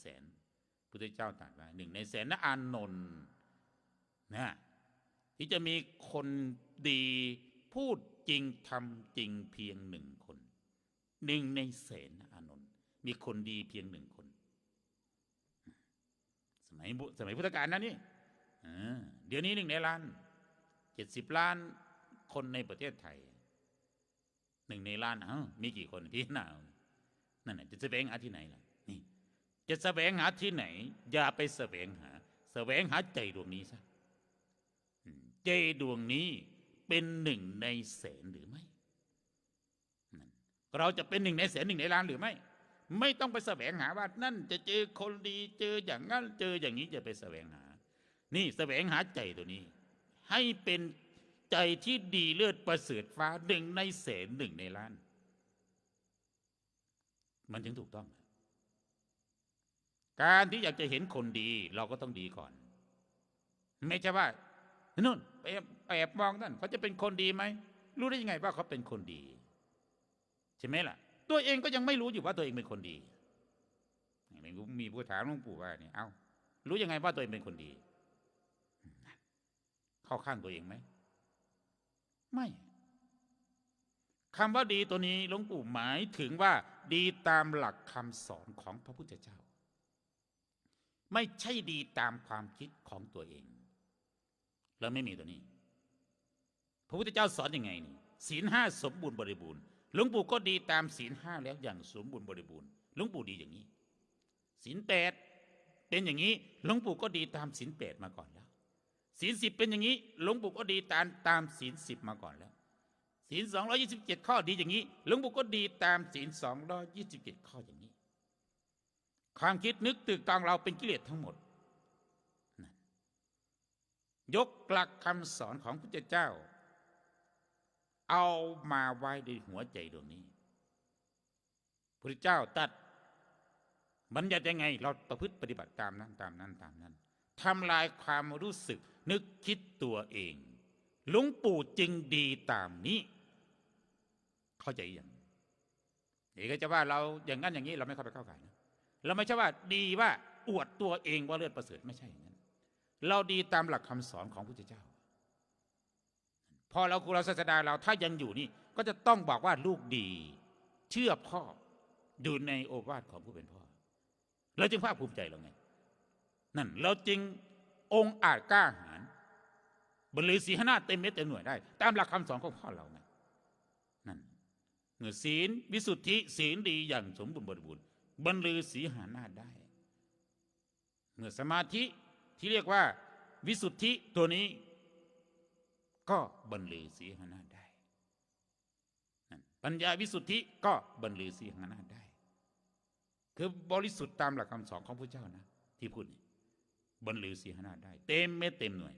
แสนพุทธเจ้าตรัสไว้หนึ่งในแสนนะอานนท์นะที่จะมีคนดีพูดจริงทำจริงเพียงหนึ่งคนหนึ่งในแสนนะอานนท์มีคนดีเพียงหนึ่งคน สมัยสมัยพุทธกาลนะนี่เดี๋ยวนี้หนึ่งในล้านเจ็ดสิบล้านคนในประเทศไทยหนึ่งในล้านเอ้ามีกี่คนพี่นาเนั่นน่ะจะแสวงหาที่ไหนล่ะ จะแสวงหาที่ไหน อย่าไปแสวงหา แสวงหาใจดวงนี้ซะอืมใจดวงนี้เป็นหนึ่งในแสนหรือไม่ เราจะเป็นหนึ่งในแสนหนึ่งในล้านหรือไม่ ไม่ต้องไปแสวงหาว่านั่นจะเจอคนดีเจออย่างนั้นเจออย่างนี้จะไปแสวงหา นี่แสวงหาใจตัวนี้ ให้เป็นใจที่ดีเลิศประเสริฐฟ้าหนึ่งในแสนหนึ่งในล้าน มันถึงถูกต้อง การที่อยากจะเห็นคนดี เราก็ต้องดีก่อน ไม่ใช่ว่านู่นไปแอบมองนั่นเขาจะเป็นคนดีไหมรู้ได้ยังไงว่าเขาเป็นคนดี ใช่ไหมล่ะ ตัวเองก็ยังไม่รู้อยู่ว่าตัวเองเป็นคนดีมีผู้ถามหลวงปู่ว่าเนี่ยเอารู้ยังไงว่าตัวเองเป็นคนดี เข้าข้างตัวเองไหมไม่คำว่าดีตัวนี้หลวงปู่หมายถึงว่าดีตามหลักคำสอนของพระพุทธเจ้า ไม่ใช่ดีตามความคิดของตัวเอง แล้วไม่มีตัวนี้ พระพุทธเจ้าสอนอยังไงนี่ศีลห้าสมบูรณ์บริบูรณ์หลวงปู่ก็ดีตามศีลห้าแล้วอย่างสมบูรณ์บริบูรณ์หลวงปู่ดีอย่างนี้ศีลแปดเป็นอย่างนี้หลวงปู่ก็ดีตามศีลแปดมาก่อนแล้วศีลสิบเป็นอย่างนี้หลวงปู่ก็ดีตามตามศีลสิบมาก่อนแล้วศีลสองร้อยี่สิบเจ็ดข้อดีอย่างนี้หลวงปู่ก็ดีตามศีลสองร้อยี่สิบเจ็ดข้ออย่างนี้ ความคิดนึกตึกตองเราเป็นกิเลสทั้งหมด ยกหลักคำสอนของพระเจ้า เอามาไว้ในหัวใจดวงนี้พระเจ้าตัดบัญญัติยังไง เราประพฤติปฏิบัติตามนั้นตามนั้นตามนั้นทำลายความรู้สึกนึกคิดตัวเองหลวงปู่จึงดีตามนี้ เข้าใจยังเด็กจะว่าเราอย่างนั้นอย่างนี้เราไม่เข้าไปเข้าข่ายนะ เราไม่ใช่ว่าดีว่าอวดตัวเองว่าเลือดประเสริฐไม่ใช่อย่างนั้น เราดีตามหลักคำสอนของพระพุทธเจ้า พอเราครูเราศาสดาเราถ้ายังอยู่นี่ ก็จะต้องบอกว่าลูกดี เชื่อพ่ออยู่ในโอวาทของผู้เป็นพ่อเราจึงภาคภูมิใจเราไงนั่นเราจึงองค์อาจกล้าหาญบรรลือศีหนาเต็มเม็ดเต็มหน่วยได้ ตามหลักคำสอนของพ่อเราไงนั่นเมื่อศีลวิสุทธิศีลดีอย่างสมบูรณ์บริบูรณ์ บรรลือศีหานาได้ เมื่อสมาธิที่เรียกว่า วิสุทธิตัวนี้ ก็บรรลือศีหานาได้ปัญญาวิสุทธิก็บรรลือศีหานาได้ คือบริสุทธิ์ตามหลักคำสอนของพระเจ้านะ ที่พูดนี่บรรลือศีหานาได้ เต็มเม็ดเต็มหน่วย